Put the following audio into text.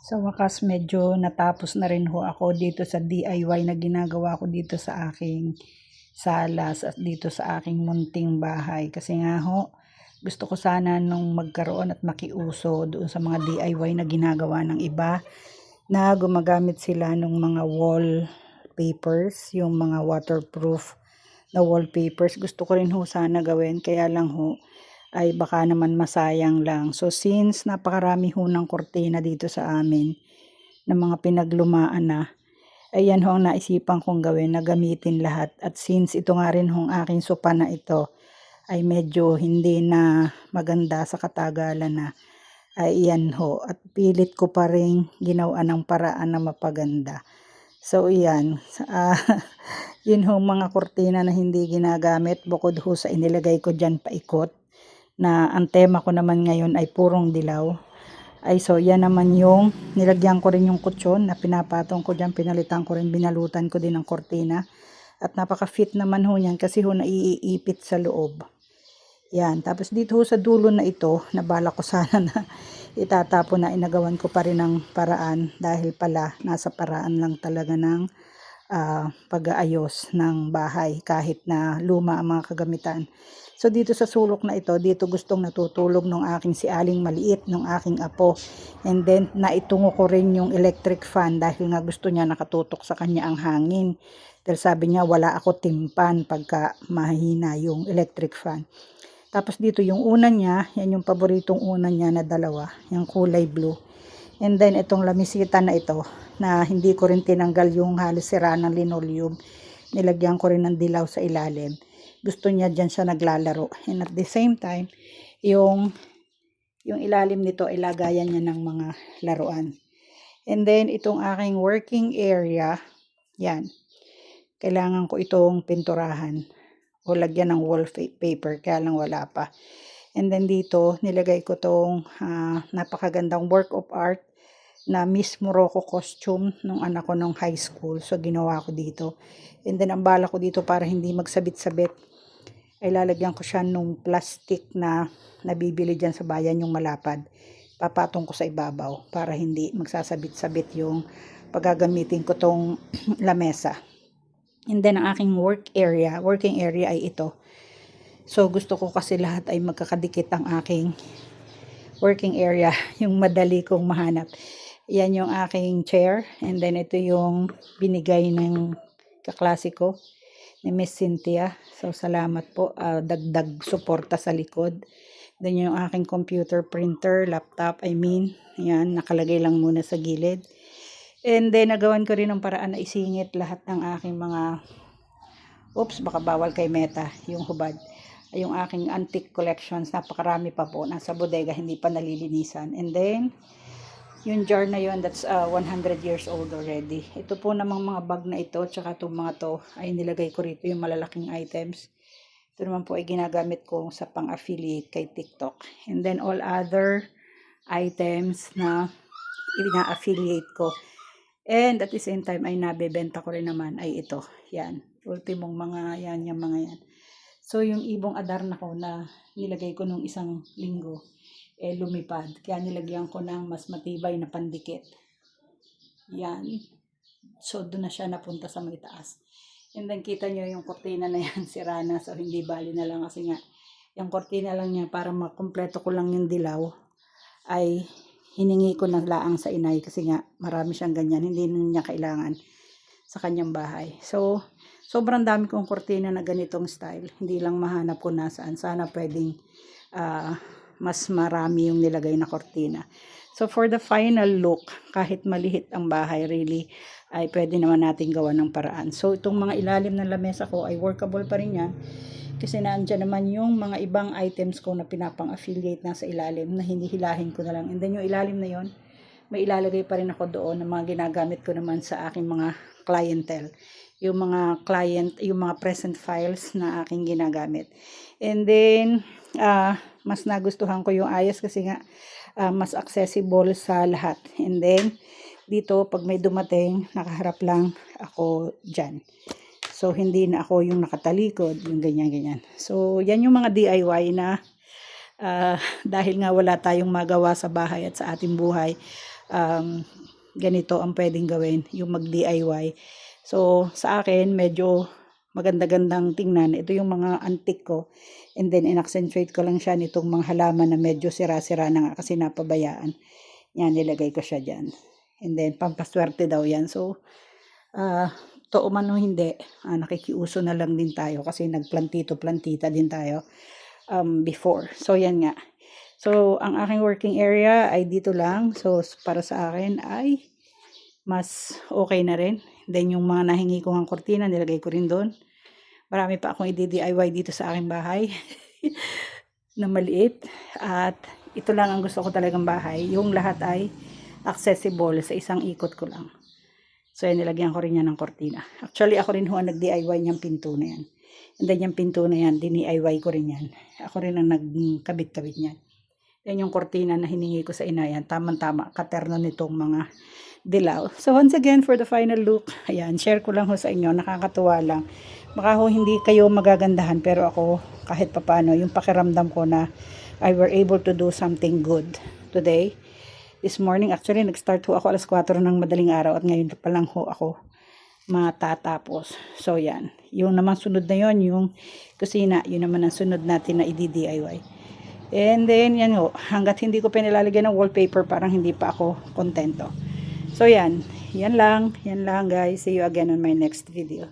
Sa wakas, medyo natapos na rin ho ako dito sa DIY na ginagawa ko dito sa aking sala, sa, dito sa aking munting bahay. Kasi nga ho, gusto ko sana nung magkaroon at makiuso doon sa mga DIY na ginagawa ng iba na gumagamit sila ng mga wall papers, yung mga waterproof na wallpapers. Gusto ko rin ho sana gawin, kaya lang ho, ay baka naman masayang lang. So since napakarami ho ng kortina dito sa amin ng mga pinaglumaan na, ayan ho ang naisipan kong gawin na gamitin lahat. At since ito nga rin hong aking sopa na ito ay medyo hindi na maganda sa katagalan na, ay iyan ho. At pilit ko pa rin ginawa ng paraan na mapaganda. So iyan, ah, yun ho mga kortina na hindi ginagamit bukod ho sa inilagay ko dyan paikot na ang tema ko naman ngayon ay purong dilaw. Ay so yan naman yung nilagyan ko rin yung kutsyon na pinapatong ko dyan, pinalitan ko rin, binalutan ko din ng kortina. At napaka-fit naman ho yan kasi ho naiipit sa loob. Yan, tapos dito ho sa dulo na ito, nabala ko sana na itatapon na inagawan ko pa rin ng paraan dahil pala nasa paraan lang talaga ng ah, pag-aayos ng bahay kahit na luma ang mga kagamitan. So dito sa sulok na ito, dito gustong natutulog ng aking si Aling maliit, ng aking apo. And then naitungo ko rin yung electric fan dahil nga gusto niya nakatutok sa kanya ang hangin. Dahil sabi niya wala ako timpan pagka mahina yung electric fan. Tapos dito yung una niya, yan yung paboritong una niya na dalawa, yung kulay blue. And then itong lamisita na ito, na hindi ko rin tinanggal yung halos sira ng linoleum. Nilagyan ko rin ng dilaw sa ilalim. Gusto niya dyan siya naglalaro. And at the same time, yung, yung ilalim nito ay lagayan niya ng mga laruan. And then itong aking working area, yan. Kailangan ko itong pinturahan o lagyan ng wallpaper, kaya lang wala pa. And then dito, nilagay ko tong ah, napakagandang work of art na Miss Morocco costume nung anak ko nung high school. So, ginawa ko dito. And then, ang bala ko dito para hindi magsabit-sabit, ay lalagyan ko siya nung plastic na nabibili dyan sa bayan yung malapad. Papatong ko sa ibabaw para hindi magsasabit-sabit yung paggagamitin ko tong lamesa. And then, ang aking work area, working area ay ito. So, gusto ko kasi lahat ay magkakadikit ang aking working area, yung madali kong mahanap. Yan yung aking chair. And then, ito yung binigay ng kaklase ko ni Miss Cynthia. So, salamat po. Ah, dagdag suporta sa likod. Then, yung aking computer printer, laptop, I mean. Yan, nakalagay lang muna sa gilid. And then, nagawan ko rin ng paraan na isingit lahat ng aking mga oops, baka bawal kay Meta, yung hubad. Yung aking antique collections, napakarami pa po. Nasa bodega, hindi pa nalilinisan. And then, yung jar na yun, that's uh, 100 years old already. Ito po namang mga bag na ito, tsaka itong mga to, ay nilagay ko rito yung malalaking items. Ito naman po ay ginagamit ko sa pang-affiliate kay TikTok. And then all other items na ina-affiliate ko. And at the same time ay nabebenta ko rin naman ay ito. Yan. Ultimong mga yan, yung mga yan. So yung ibong adarna ko na nilagay ko nung isang linggo, eh lumipad. Kaya nilagyan ko ng mas matibay na pandikit. Yan. So doon na siya napunta sa may taas. And then kita nyo yung kortina na yan, sira na. So hindi bali na lang kasi nga, yung kortina lang niya para makumpleto ko lang yung dilaw ay hiningi ko na laang sa inay kasi nga marami siyang ganyan. Hindi niya kailangan sa kanyang bahay. So, sobrang dami kong kortina na ganitong style. Hindi lang mahanap ko nasaan. Sana pwedeng ah, mas marami yung nilagay na kortina. So, for the final look, kahit malihit ang bahay, really, ay pwede naman natin gawa ng paraan. So, itong mga ilalim ng lamesa ko ay workable pa rin yan. Kasi naandyan naman yung mga ibang items ko na pinapang-affiliate na sa ilalim na hindi hilahin ko na lang. And then yung ilalim na yon may ilalagay pa rin ako doon ng mga ginagamit ko naman sa aking mga clientele. Yung mga client, yung mga present files na aking ginagamit. And then, ah mas nagustuhan ko yung ayos kasi nga ah, mas accessible sa lahat. And then, dito, pag may dumating, nakaharap lang ako dyan. So, hindi na ako yung nakatalikod, yung ganyan-ganyan. So, yan yung mga DIY na ah, dahil nga wala tayong magawa sa bahay at sa ating buhay, um, ganito ang pwedeng gawin, yung mag-DIY. So, sa akin, medyo maganda-gandang tingnan. Ito yung mga antik ko. And then, in-accentuate ko lang siya nitong mga halaman na medyo sira-sira na nga kasi napabayaan. Yan, nilagay ko siya dyan. And then, pampaswerte daw yan. So, ah, to man o hindi, ah, nakikiuso na lang din tayo kasi nagplantito-plantita din tayo um, before. So, yan nga. So, ang aking working area ay dito lang. So, para sa akin ay mas okay na rin. Then, yung mga nahingi ko ng kortina, nilagay ko rin doon. Marami pa akong i-DIY dito sa aking bahay na maliit. At ito lang ang gusto ko talagang bahay. Yung lahat ay accessible sa isang ikot ko lang. So, yan, nilagyan ko rin yan ng kortina. Actually, ako rin ho ang nag-DIY niyang pinto na yan. And then, yung pinto na yan, dini-IY ko rin yan. Ako rin ang nagkabit-kabit niyan. Yan yung kortina na hiningi ko sa inayan. Tamang-tama, katerno nitong mga dilaw. So, once again, for the final look, ayan, share ko lang ho sa inyo. Nakakatuwa lang. Baka ho hindi kayo magagandahan, pero ako, kahit papano, yung pakiramdam ko na I were able to do something good today. This morning, actually, nag-start ho ako alas 4 ng madaling araw at ngayon pa lang ho ako matatapos. So, yan. Yung naman sunod na yon yung kusina, yun naman ang sunod natin na i-DIY. And then, yan ho, hanggat hindi ko pinilalagyan ng wallpaper, parang hindi pa ako kontento. So, yan. Yan lang. Yan lang, guys. See you again on my next video.